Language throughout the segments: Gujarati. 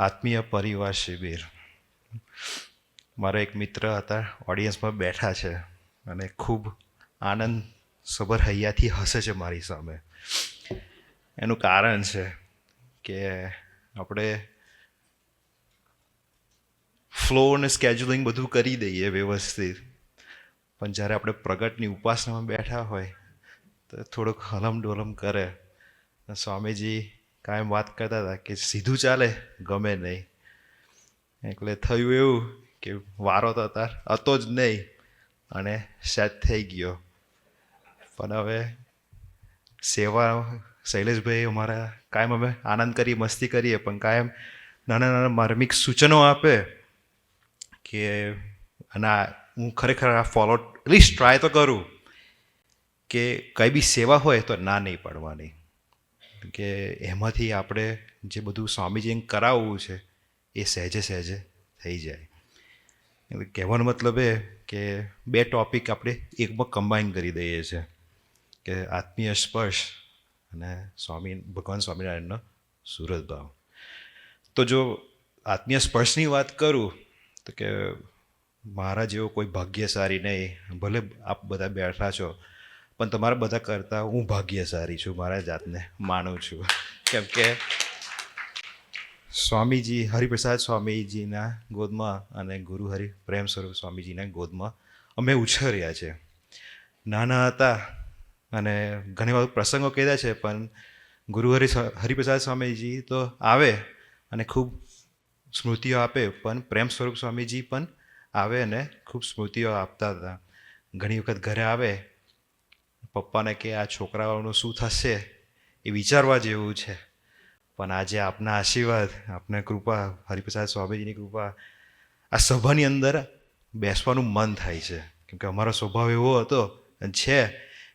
આત્મીય પરિવાર શિબિર મારા એક મિત્ર હતા ઓડિયન્સમાં બેઠા છે અને ખૂબ આનંદ સબર હૈયાથી હસે છે મારી સામે. એનું કારણ છે કે આપણે ફ્લો અને સ્કેજ્યુલિંગ બધું કરી દઈએ વ્યવસ્થિત. પણ જ્યારે આપણે પ્રગટની ઉપાસનામાં બેઠા હોય, તો થોડુંક હલમ ડોલમ કરે સ્વામીજી કાયમ વાત કરતા હતા કે સીધું ચાલે, ગમે નહીં. એટલે થયું એવું કે વારો તો તાર હતો જ નહીં અને સેટ થઈ ગયો. પણ હવે સેવા, શૈલેષભાઈ અમારા કાયમ અમે આનંદ કરીએ, મસ્તી કરીએ, પણ કાયમ નાના નાના માર્મિક સૂચનો આપે કે અને હું ખરેખર આ ફોલો એટલીસ્ટ ટ્રાય તો કરું કે કંઈ બી સેવા હોય તો ના નહીં પાડવાની. કે એમાંથી આપણે જે બધું સ્વામીજીને કરાવવું છે, એ સહેજે સહેજે થઈ જાય. એટલે કહેવાનો મતલબ એ કે બે ટોપિક આપણે એકમાં કમ્બાઈન કરી દઈએ છીએ કે આત્મીય સ્પર્શ અને સ્વામી, ભગવાન સ્વામિનારાયણનો સુરત ભાવ. તો જો આત્મીય સ્પર્શની વાત કરું, તો કે મારા જેવો કોઈ ભાગ્યશાળી નહીં, ભલે આપ બધા બેઠા છો પણ તમારા બધા કરતાં હું ભાગ્યશાળી છું, મારા જાતને માનું છું. કેમ કે સ્વામીજી, હરિપ્રસાદ સ્વામીજીના ગોદમાં અને ગુરુ હરિ પ્રેમ સ્વરૂપ સ્વામીજીના ગોદમાં અમે ઉછર્યા છે. નાના હતા અને ઘણી વાર પ્રસંગો કહેતા છે, પણ ગુરુ હરિ હરિપ્રસાદ સ્વામીજી તો આવે અને ખૂબ સ્મૃતિઓ આપે, પણ પ્રેમ સ્વરૂપ સ્વામીજી પણ આવે અને ખૂબ સ્મૃતિઓ આપતા હતા. ઘણી વખત ઘરે આવે પપ્પાને કે આ છોકરાઓનું શું થશે એ વિચારવા જેવું છે. પણ આજે આપના આશીર્વાદ, આપના કૃપા, હરિપ્રસાદ સ્વામીજીની કૃપા, આ સભાની અંદર બેસવાનું મન થાય છે. કેમકે અમારો સ્વભાવ એવો હતો છે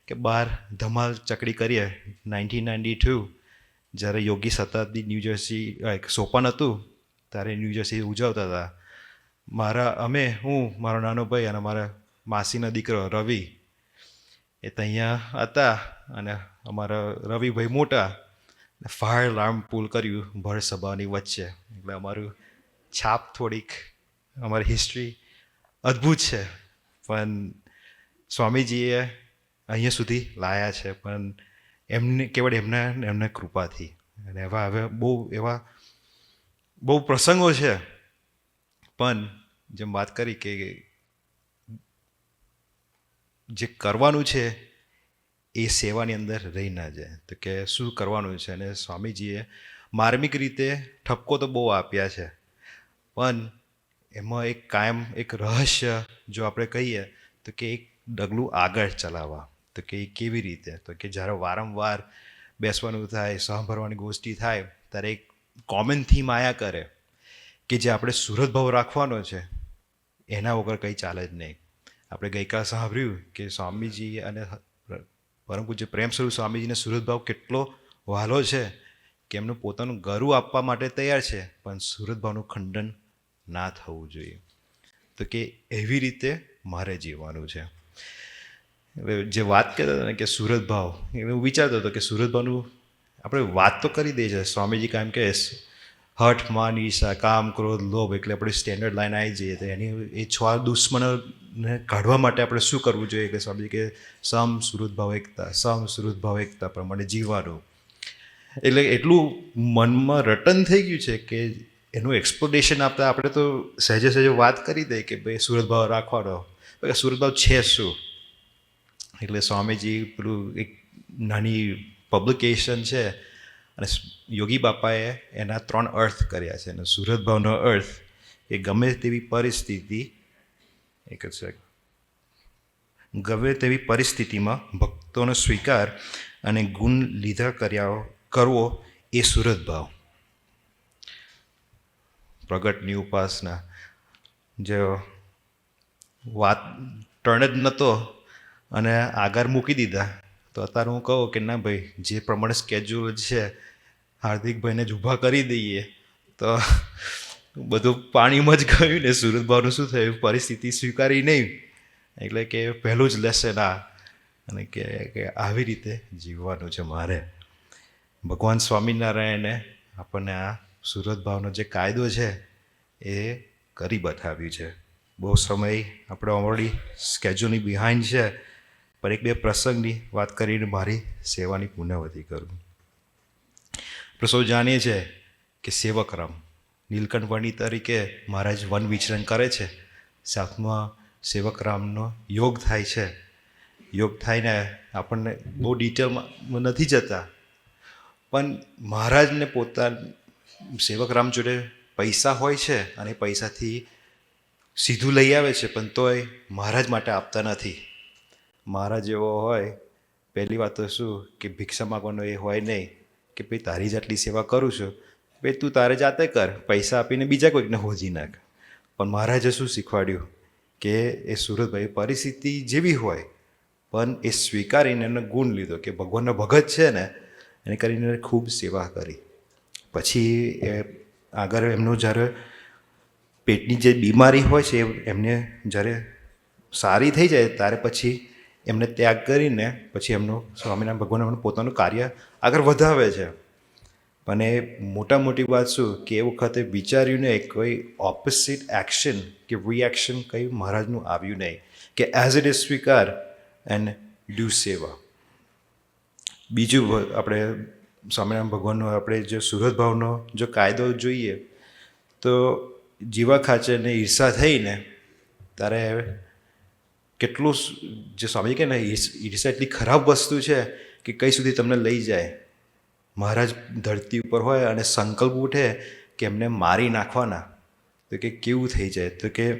કે બહાર ધમાલ ચકડી કરીએ. નાઇન્ટીન નાઇન્ટી ટુ જ્યારે યોગી શતાબ્દી ન્યૂજર્સી એક સોપાન હતું ત્યારે ન્યૂજર્સી ઉજવતા હતા. મારા, અમે, હું, મારો નાનો ભાઈ અને મારા માસીનો દીકરો રવિ એ તો અહીંયા હતા અને અમારા રવિભાઈ મોટા ફાયર લાર્મ પુલ કર્યું ભર સભાની વચ્ચે. એટલે અમારું છાપ થોડીક, અમારી હિસ્ટ્રી અદ્ભુત છે. પણ સ્વામીજીએ અહીંયા સુધી લાયા છે, પણ એમને, કેવળ એમને એમને કૃપાથી. અને એવા હવે બહુ, એવા બહુ પ્રસંગો છે. પણ જેમ વાત કરી કે જે કરવાનું છે, એ સેવાની અંદર રહી ના જાય. તો કે શું કરવાનું છે? અને સ્વામીજીએ માર્મિક રીતે ઠપકો તો બહુ આપ્યા છે. પણ એમાં એક કાયમ એક રહસ્ય જો આપણે કહીએ, તો કે એક ડગલું આગળ ચલાવવા. તો કે એ કેવી રીતે? તો કે જ્યારે વારંવાર બેસવાનું થાય સાંભળવાની ગોષ્ઠી થાય, ત્યારે એક કોમન થીમ આયા કરે કે જે આપણે સુરત ભાવ રાખવાનો છે, એના વગર કંઈ ચાલે જ નહીં. આપણે ગઈકાલ સાંભળ્યું કે સ્વામીજી અને પરમ પૂજ્ય પ્રેમ સ્વરૂપ સ્વામીજીને સુરત ભાવ કેટલો વહાલો છે કે એમનું પોતાનું ગરુ આપવા માટે તૈયાર છે, પણ સુરતભાવનું ખંડન ના થવું જોઈએ. તો કે એવી રીતે મારે જીવવાનું છે. જે વાત કરતા હતા ને કે સુરત ભાવ એ હું વિચારતો હતો કે સુરતભાવનું આપણે વાત તો કરી દઈએ છીએ. સ્વામીજી કારણ કે હઠ, માન, ઈર્ષા, કામ, ક્રોધ, લોભ એટલે આપણે સ્ટેન્ડર્ડ લાઈન આવી જઈએ તો એની એ છ દુશ્મનોને કાઢવા માટે આપણે શું કરવું જોઈએ કે સ્વામીજી કે સમ સુરત ભાવ એકતા સમ સુરત ભાવ એકતા પ્રમાણે જીવવાનું. એટલે એટલું મનમાં રટન થઈ ગયું છે કે એનું એક્સપ્લોરેશન આપતા આપણે તો સહેજે સહેજે વાત કરી દઈએ કે ભાઈ સુરત ભાવ રાખવાનો. સુરતભાવ સુરત ભાવ છે શું? એટલે સ્વામીજી પેલું એક નાની પબ્લિકેશન છે અને યોગી બાપાએ એના ત્રણ અર્થ કર્યા છે. અને સુરત ભાવનો અર્થ એ ગમે તેવી પરિસ્થિતિ, એક જ. ગમે તેવી પરિસ્થિતિમાં ભક્તોનો સ્વીકાર અને ગુણ લીધા કર્યા કરવો એ સુરત ભાવ. પ્રગટની ઉપાસના. જે વાત ટર્ન જ નહોતો અને આગળ મૂકી દીધા. તો અત્યારે હું કહું કે ના ભાઈ, જે પ્રમાણે સ્કેજ્યુલ છે હાર્દિકભાઈને જ ઊભા કરી દઈએ. તો બધું પાણીમાં જ ગયું ને સુરતભાઈનું શું થયું? પરિસ્થિતિ સ્વીકારી નહીં. એટલે કે પહેલું જ લેસન આ. અને કે કે આવી રીતે જીવવાનું છે મારે. ભગવાન સ્વામિનારાયણે આપણને આ સુરત ભાવનો જે કાયદો છે, એ કરી બતાવ્યું છે. બહુ સમય આપણે ઓલરેડી સ્કેજ્યુલની બિહાઇન્ડ છે. પણ એક બે પ્રસંગની વાત કરીને મારી સેવાની પુનઃવતી કરું. આપણે જાણીએ છીએ કે સેવકરામ નીલકંઠ વર્ણી તરીકે મહારાજ વન વિચરણ કરે છે. સાથમાં સેવકરામનો યોગ થાય છે. યોગ થાયને આપણને બહુ ડિટેલમાં નથી જતા. પણ મહારાજને પોતા સેવકરામ જોડે પૈસા હોય છે અને પૈસાથી સીધું લઈ આવે છે, પણ તોય મહારાજ માટે આપતા નથી. મહારાજ જેવો હોય, પહેલી વાત તો શું કે ભિક્ષા માગવાનો એ હોય નહીં કે ભાઈ, તારી જેટલી સેવા કરું છું, ભાઈ, તું તારે જાતે કર, પૈસા આપીને બીજા કોઈકને હોજી નાખ. પણ મહારાજે શું શીખવાડ્યું કે એ સુરતભાઈ પરિસ્થિતિ જેવી હોય, પણ એ સ્વીકારીને એનો ગુણ લીધો કે ભગવાનનો ભગત છે ને, એને કરીને ખૂબ સેવા કરી. પછી એ આગળ એમનું જ્યારે પેટની જે બીમારી હોય છે એમને જ્યારે સારી થઈ જાય, ત્યારે પછી એમને ત્યાગ કરીને પછી એમનું સ્વામિનારાયણ ભગવાન એમનું પોતાનું કાર્ય આગળ વધાવે છે. એ મોટા મોટી વાત શું કે એ વખતે વિચાર્યું નહીં કોઈ ઓપોઝિટ એક્શન કે રિએક્શન કંઈ મહારાજનું આવ્યું નહીં કે એઝ ઇટ ઇઝ સ્વીકાર એન્ડ ડુ સેવા બીજું આપણે સ્વામિનારાયણ ભગવાનનો આપણે જો સુરત ભાવનો જો કાયદો જોઈએ તો જીવા ખાચરને ઈર્ષા થઈને ત્યારે કેટલું જે સ્વામી કહે ને ઈર્ષ- એટલી ખરાબ વસ્તુ છે કે કઈ સુધી તમને લઈ જાય. મહારાજ ધરતી ઉપર હોય અને સંકલ્પ ઉઠે કે એમને મારી નાખવાના. તો કે કેવું થઈ જાય? તો કે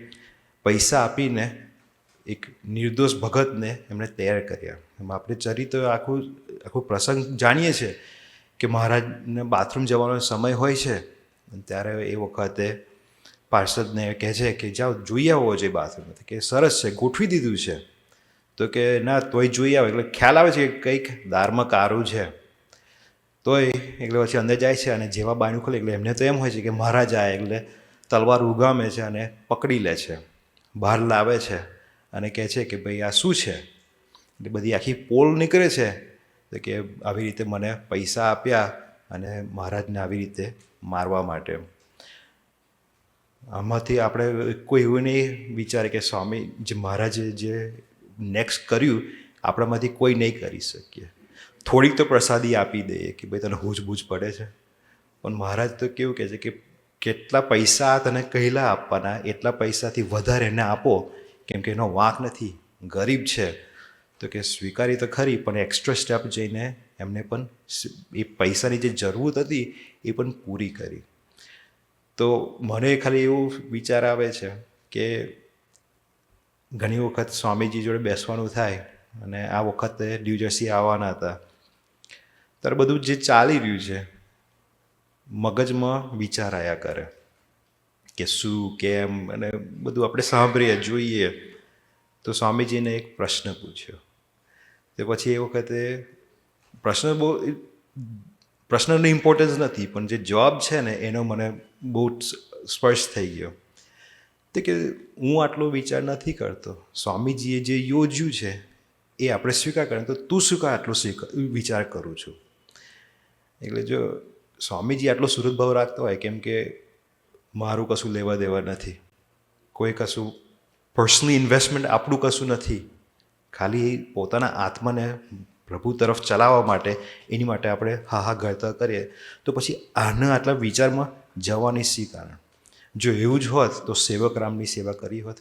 પૈસા આપીને એક નિર્દોષ ભગતને એમણે તૈયાર કર્યા. એમ આપણે ચરિત્ર આખું આખું પ્રસંગ જાણીએ છીએ કે મહારાજને બાથરૂમ જવાનો સમય હોય છે. ત્યારે એ વખતે પાર્ષદને કહે છે કે, જાઓ, જોઈ આવો જે બાથરૂમ કે સરસ છે, ગોઠવી દીધું છે. તો કે, ના, તોય જોઈ આવે. એટલે ખ્યાલ આવે છે કે કંઈક દારમાં કારું છે. તોય એટલે પછી અંદર જાય છે અને જેવા બાયણું ખોલે, એટલે એમને તો એમ હોય છે કે મહારાજ એટલે તલવાર ઉગામે છે અને પકડી લે છે. બહાર લાવે છે અને કહે છે કે, ભાઈ, આ શું છે? એટલે બધી આખી પોલ નીકળે છે. તો કે, આવી રીતે મને પૈસા આપ્યા અને મહારાજને આવી રીતે મારવા માટે. આમાંથી આપણે કોઈ એવું નહીં વિચારે કે સ્વામી જે મહારાજે જે નેક્સ્ટ કર્યું, આપણામાંથી કોઈ નહીં કરી શકીએ. થોડીક તો પ્રસાદી આપી દઈએ કે ભાઈ તને હૂજબૂજ પડે છે. પણ મહારાજ તો કેવું કહે છે કે કેટલા પૈસા તને કહેલા આપવાના, એટલા પૈસાથી વધારે એને આપો. કેમ કે એનો વાંક નથી. ગરીબ છે. તો કે સ્વીકારી તો ખરી, પણ એક્સ્ટ્રા સ્ટેપ જઈને એમને પણ એ પૈસાની જે જરૂરત હતી, એ પણ પૂરી કરી. તો મને ખાલી એવું વિચાર આવે છે કે ઘણી વખત સ્વામીજી જોડે બેસવાનું થાય અને આ વખતે ન્યૂજર્સી આવવાના હતા. ત્યારે બધું જે ચાલી રહ્યું છે, મગજમાં વિચાર આવ્યા કરે કે શું, કેમ, અને બધું આપણે સાંભળીએ, જોઈએ. તો સ્વામીજીને એક પ્રશ્ન પૂછ્યો. તે પછી એ વખતે પ્રશ્ન બહુ, પ્રશ્નનો ઇમ્પોર્ટન્સ નથી, પણ જે જવાબ છે ને એનો મને બહુ સ્પર્શ થઈ ગયો. તે કે હું આટલો વિચાર નથી કરતો. સ્વામીજીએ જે યોજ્યું છે, એ આપણે સ્વીકાર કરીએ તો તું શું આટલો વિચાર કરું છું? એટલે જો સ્વામીજી આટલો સુરત ભાવ રાખતો હોય, કેમ કે મારું કશું લેવા દેવા નથી. કોઈ કશું પર્સનલી ઇન્વેસ્ટમેન્ટ આપણું કશું નથી. ખાલી પોતાના આત્માને પ્રભુ તરફ ચલાવવા માટે, એની માટે આપણે હા હા ગળતર કરીએ. તો પછી આના આટલા વિચારમાં જવાની શી કારણ? જો એવું જ હોત તો સેવક રામની સેવા કરી હોત.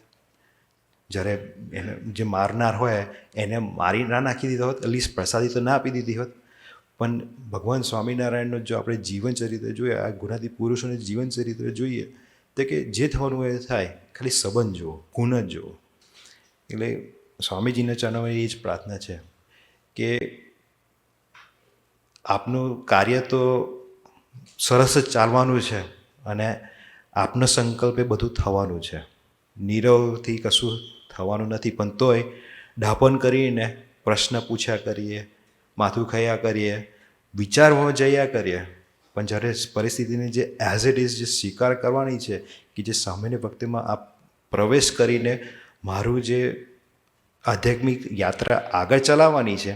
જ્યારે એને જે મારનાર હોય, એને મારી ના નાખી દીધો હોત એટલીસ્ટ પ્રસાદી તો ના આપી દીધી હોત. પણ ભગવાન સ્વામિનારાયણનો જો આપણે જીવન ચરિત્ર જોઈએ, આ ગુનાથી પુરુષોને જીવન ચરિત્ર જોઈએ, તો કે જે થવાનું એ થાય. ખાલી સંબંધ જુઓ, ગુણ જ જુઓ. એટલે સ્વામીજીના ચરણમાં એ જ પ્રાર્થના છે કે આપનું કાર્ય તો સરસ જ ચાલવાનું છે અને આપનો સંકલ્પ એ બધું થવાનું છે. નીરવથી કશું થવાનું નથી, પણ તોય ડાપણ કરીને પ્રશ્ન પૂછ્યા કરીએ, માથું ખયા કરીએ વિચારવા જયા કરીએ. પણ જ્યારે પરિસ્થિતિને જે એઝ ઇટ ઇઝ જે સ્વીકાર કરવાની છે કે જે સામાન્ય ભક્તિમાં આપ પ્રવેશ કરીને મારું જે આધ્યાત્મિક યાત્રા આગળ ચલાવવાની છે,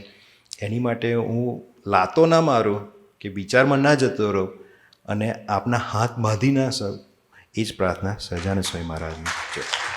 એની માટે હું લાતો ના મારું. કે વિચારમાં ના જતો રહો અને આપના હાથ બાંધી ના સર એ જ પ્રાર્થના સહજાનંદ સ્વામી મહારાજની. છે